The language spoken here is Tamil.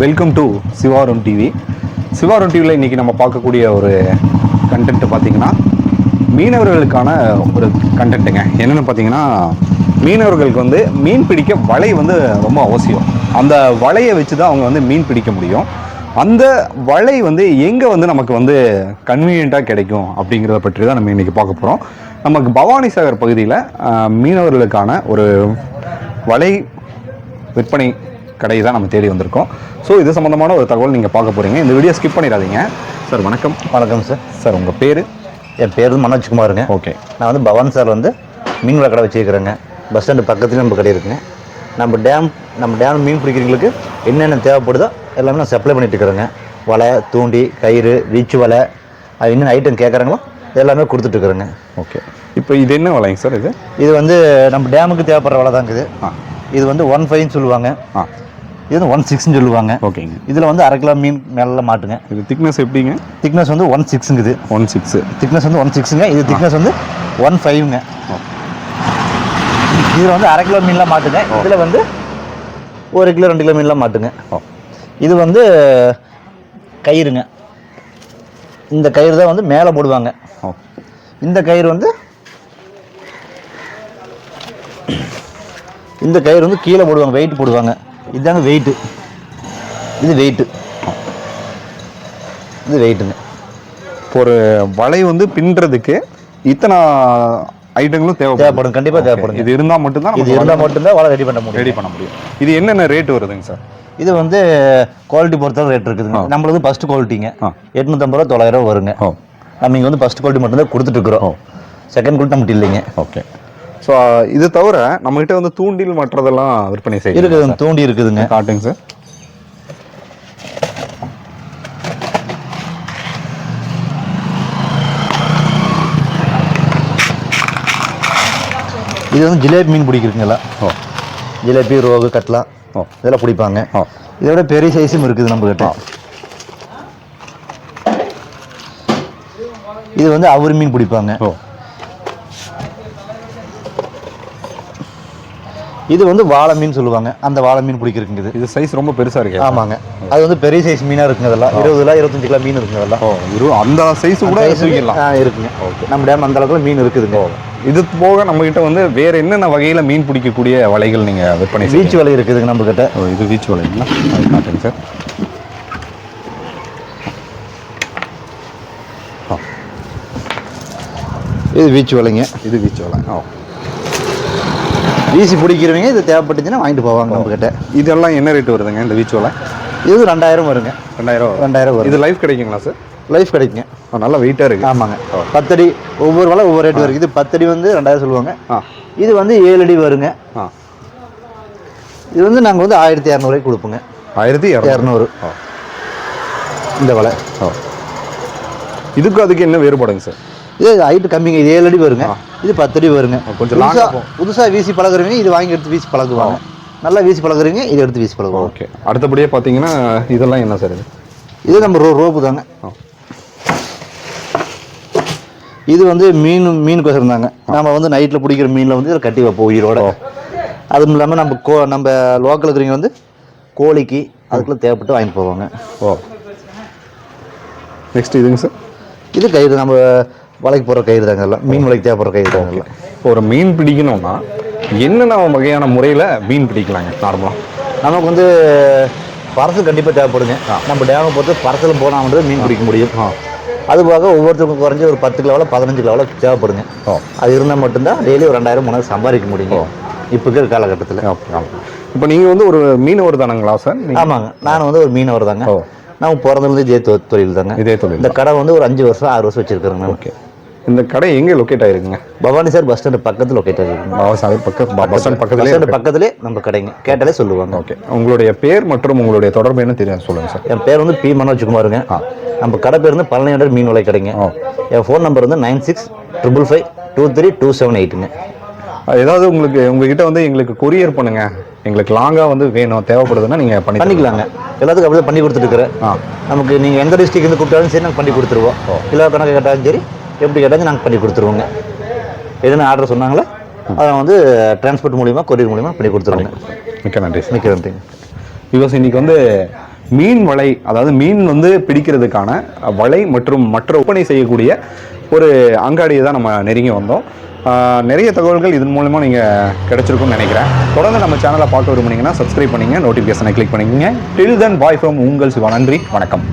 Welcome to Sivaram TV Sivaram டிவியில் இன்றைக்கி நம்ம பார்க்கக்கூடிய ஒரு கண்டென்ட்டு பார்த்தீங்கன்னா மீனவர்களுக்கான ஒரு கண்டென்ட்டுங்க என்னென்னு பார்த்தீங்கன்னா மீனவர்களுக்கு வந்து மீன் பிடிக்க வலை வந்து ரொம்ப அவசியம். அந்த வலையை வச்சு தான் அவங்க வந்து மீன் பிடிக்க முடியும். அந்த வலை வந்து எங்கே வந்து நமக்கு வந்து கன்வீனியண்ட்டாக கிடைக்கும் அப்படிங்கிறத பற்றி தான் நம்ம இன்றைக்கி பார்க்க போகிறோம் நமக்கு பவானி சாகர் பகுதியில் மீனவர்களுக்கான ஒரு வலை விற்பனை கடையை தான் நம்ம தேடி வந்திருக்கோம். ஸோ இது சம்மந்தமான ஒரு தகவல் நீங்கள் பார்க்க போகிறீங்க இந்த வீடியோ ஸ்கிப் பண்ணிடாதீங்க. சார் வணக்கம். வணக்கம் சார் சார் உங்கள் பேர்? என் பேர் வந்து மனோஜ்குமாருங்க. ஓகே நான் வந்து பவான் சார் வந்து மீன் கடை வச்சுருக்கிறேங்க. பஸ் ஸ்டாண்டு பக்கத்துலேயும் நம்ம கடை இருக்குங்க. நம்ம டேம் நம்ம டேம் மீன் பிடிக்கிறவங்களுக்கு என்னென்ன தேவைப்படுதோ எல்லாமே நான் சப்ளை பண்ணிட்டு இருக்கிறேங்க. வலை தூண்டி கயிறு வீச்சு வலை அது என்னென்ன ஐட்டம் கேட்குறாங்களோ எல்லாமே கொடுத்துட்ருக்குறேங்க ஓகே இப்போ இது என்ன வலைங்க சார் இது? இது வந்து நம்ம டேமுக்கு தேவைப்படுற வலை தாங்க இது. ஆ. இது வந்து ஒன் ஃபைவ்னு சொல்லுவாங்க. ஆ. இது ஒன் சிக்ஸ்னு சொல்லுவாங்க. ஓகேங்க. இதில் வந்து அரை கிலோ மீன் மேலே மாட்டுங்க. இது திக்னஸ் எப்படிங்க? திக்னஸ் வந்து ஒன் சிக்ஸுங்குது ஒன் சிக்ஸு திக்னஸ் வந்து ஒன் சிக்ஸுங்க இது திக்னஸ் வந்து ஒன் ஃபைவ்ங்க இதில் வந்து அரை கிலோ மீன்லாம் மாட்டுங்க. இதில் வந்து ஒரு கிலோ ரெண்டு கிலோ மீன்லாம் மாட்டுங்க. இது வந்து கயிறுங்க. இந்த கயிறு தான் வந்து மேலே போடுவாங்க. இந்த கயிறு வந்து இந்த கயிறு வந்து கீழே போடுவாங்க வெயிட் போடுவாங்க. இதுதாங்க வெயிட்டு இது வெயிட்டு இது வெயிட்டுங்க இப்போ ஒரு வலை வந்து பின்றதுக்கு இத்தனை ஐட்டங்களும் தேவைப்படும். தேவைப்படும். கண்டிப்பாக தேவைப்படும். இது இருந்தால் மட்டும்தான் இது இருந்தால் மட்டும்தான் வலை ரெடி பண்ண முடியும். ரெடி பண்ண முடியும். இது என்னென்ன ரேட் வருதுங்க சார் இது வந்து குவாலிட்டி பொறுத்தவரை ரேட் இருக்குதுங்க. நம்மளது ஃபர்ஸ்ட் குவாலிட்டிங்க. எட்நூத்தம்பது ரூபா தொள்ளாயிரம் ரூபா வருங்க. நம்ம இங்கே வந்து ஃபர்ஸ்ட் குவாலிட்டி மட்டும் தான் கொடுத்துட்டு இருக்கிறோம். செகண்ட் குவாலிட்டி நம்மகிட்ட இல்லைங்க. ஓகே. ஸோ இது தவிர நம்மகிட்ட வந்து தூண்டில் மற்றதெல்லாம் விற்பனை செய்யுது இருக்குதுங்க தூண்டி இருக்குதுங்க. காட்டுங்க சார். இது வந்து ஜிலேபி மீன் பிடிக்கிறதுங்களா? ஓ. ஜிலேபி ரோகு கட்லா ஓ. இதெல்லாம் பிடிப்பாங்க. ஓ. இதை விட பெரிய சைஸும் இருக்குது நம்ம கிட்ட இது வந்து அவர் மீன் பிடிப்பாங்க. ஓ. இது வந்து வாழை மீன் சொல்லுவாங்க. அந்த வாழை மீன் பிடிக்கிறதுங்க இது சைஸ் ரொம்ப பெருசா இருக்கு. ஆமாங்க. அது வந்து பெரிய சைஸ் மீனாக இருக்குங்க அதெல்லாம் இருபது கிலோ இருபத்தஞ்சு கிலோ மீன் இருக்குங்க அதெல்லாம் ஓ இரு அந்த சைஸ் கூட தூக்கிடலாம் இருக்குங்க. நம்ம டேம் அந்த அளவுக்கு மீன் இருக்குதுங்க. இது போக நம்ம கிட்ட வந்து வேற என்னென்ன வகையில மீன் பிடிக்கக்கூடிய வலைகள் நீங்க விற்பனை பீச் வலை இருக்குதுங்க நம்ம கிட்ட ஓ இது வீச்சு வலைங்களா அது காட்டுங்க சார். இது பீச் வலைங்க. இது வீச்சு வலை. ஓ. வீசி பிடிக்கிறவங்க இது தேவைப்பட்டுச்சுன்னா வாங்கிட்டு போவாங்க நம்ம கிட்ட இதெல்லாம் என்ன ரேட் வருதுங்க இந்த வீச்சு வலை இது ரெண்டாயிரம் வருங்க. ரெண்டாயிரம். ரெண்டாயிரம் வரும் இது லைஃப் கிடைக்குங்களா சார் லைஃப் கிடைக்குங்க. நல்லா வெயிட்டா இருக்கு. ஆமாங்க. பத்தடி ஒவ்வொரு வலை ஒவ்வொரு ரேட் வருது இது பத்தடி வந்து ரெண்டாயிரம் சொல்லுவாங்க. இது வந்து ஏழு அடி வருங்க. ஆ. இது வந்து நாங்கள் வந்து ஆயிரத்தி இரநூறுவாய்க்கு கொடுப்போங்க. ஆயிரத்தி இரநூறு இந்த வலை. இதுக்கும் அதுக்கு என்ன வேறுபாடுங்க சார் இது ஹைட்டு கம்மிங்க. இது ஏழு அடி வருங்க. இது பத்தடி வருங்க. கொஞ்சம் long ஆ புதுசா புதுசாக வீசி பழகுறவங்க இது வாங்கி எடுத்து வீசி பழகுவாங்க. நல்லா வீசி பழகுறவங்க இது எடுத்து வீசி பழகுவாங்க. ஓகே. அடுத்தபடியே பார்த்தீங்கன்னா இதெல்லாம் என்ன சார் இது? இது நம்ம ரோ ரோப்பு தாங்க. இது வந்து மீன் மீனுக்கோசரம் தாங்க நம்ம வந்து நைட்டில் பிடிக்கிற மீனில் வந்து இதில் கட்டி வைப்போம் உயிரோட. அதுவும் இல்லாமல் நம்ம கோ நம்ம லோக்கல் இருக்கிறவங்க வந்து கோழிக்கு அதுக்குள்ள தேவைப்பட்டு வாங்கிட்டு போவாங்க. ஓ. நெக்ஸ்ட் இதுங்க சார்? இது கயிறு நம்ம வலைக்கு போகிற கயிறு தாங்க எல்லாம். மீன் வலைக்கு தேவைப்படுற கயிறு தாங்க எல்லாம். இப்போ ஒரு மீன் பிடிக்கணும்னா என்னென்ன வகையான முறையில் மீன் பிடிக்கலாங்க நார்மலாக நமக்கு வந்து பரசல் கண்டிப்பாக தேவைப்படுங்க. நம்ம டேமை பொறுத்து பரசல் போனால் வந்து மீன் பிடிக்க முடியும். அது போக ஒவ்வொருத்தருக்கும் குறைஞ்சி ஒரு பத்து கிலோவில் பதினஞ்சு கிலோவில் தேவைப்படுங்க. அது இருந்தால் மட்டும்தான் டெய்லி ஒரு ரெண்டாயிரம் மூணாயிரம் சம்பாதிக்க முடியுங்க. இப்போ இருக்கிற காலகட்டத்தில். இப்போ நீங்கள் வந்து ஒரு மீனவர் தானுங்களா சார் ஆமாங்க. நான் வந்து ஒரு மீனவர் தாங்க. நான் பிறந்ததுலேருந்து இதே தொழில் தாங்க. இதே தொழில் இந்த கடை வந்து ஒரு அஞ்சு வருஷம் ஆறு வருஷம் வச்சிருக்கிறேங்க. ஓகே. இந்த கடை எங்கே லொக்கேட் ஆயிருக்குங்க? பவானி சார் பஸ் ஸ்டாண்டு பக்கத்தில் லொக்கேட் ஆகிருக்குங்க பாபாசாமி பக்கம் பஸ் ஸ்டாண்ட் பக்கத்துலேயே ஸ்டாண்டு பக்கத்துலேயே நம்ம கடைங்க. கேட்டாலே சொல்லுவாங்க. ஓகே உங்களுடைய பேர் மற்றும் உங்களுடைய தொடர்பு என்ன தெரியும்? சொல்லுங்கள் சார். என் பேர் வந்து பி மனோஜ்குமாருங்க. நம்ம கடை பேர் வந்து பழனியாண்டர் மீன் வலை கடைங்க. ஓ. என் ஃபோன் நம்பர் வந்து nine six triple five two three two seven எயிட்டுங்க ஏதாவது உங்களுக்கு உங்ககிட்ட வந்து எங்களுக்கு கொரியர் பண்ணுங்க. எங்களுக்கு லாங்காக வந்து வேணும் தேவைப்படுதுன்னா நீங்கள் பண்ணி பண்ணிக்கலாங்க. எல்லாத்துக்கும் அப்படி தான் பண்ணி கொடுத்துருக்குறேன் ஆ. நமக்கு நீங்கள் எந்த டிஸ்ட்ரிக்ட் இருந்து கூப்பிட்டாலும் சரி நாங்கள் பண்ணி கொடுத்துருவோம். கிலோ கணக்கு கேட்டாலும் சரி எப்படி கேட்டாலும் நாங்கள் பண்ணி கொடுத்துருவோங்க. எதுனா ஆர்டர் சொன்னாங்களோ? அதை வந்து டிரான்ஸ்போர்ட் மூலிமா கொரியர் மூலிமா பண்ணி கொடுத்துருவோங்க. மிக்க நன்றி. மிக்க நன்றிங்க பிகாஸ் இன்னைக்கு வந்து மீன் வலை அதாவது மீன் வந்து பிடிக்கிறதுக்கான வலை மற்றும் மற்ற ஒப்பனை செய்யக்கூடிய ஒரு அங்காடியை தான் நம்ம நெருங்கி வந்தோம். நிறைய தகவல்கள் இதன் மூலமாக நீங்கள் கிடைச்சிருக்கும்னு நினைக்கிறேன். தொடர்ந்து நம்ம சேனலை பார்க்க விரும்புனீங்கன்னா சப்ஸ்கிரைப் பண்ணிங்க நோட்டிஃபிகேஷனை கிளிக் பண்ணிக்கங்க. டில் தென் பாய் ஃப்ரம் உங்கள் சிவா. நன்றி வணக்கம்.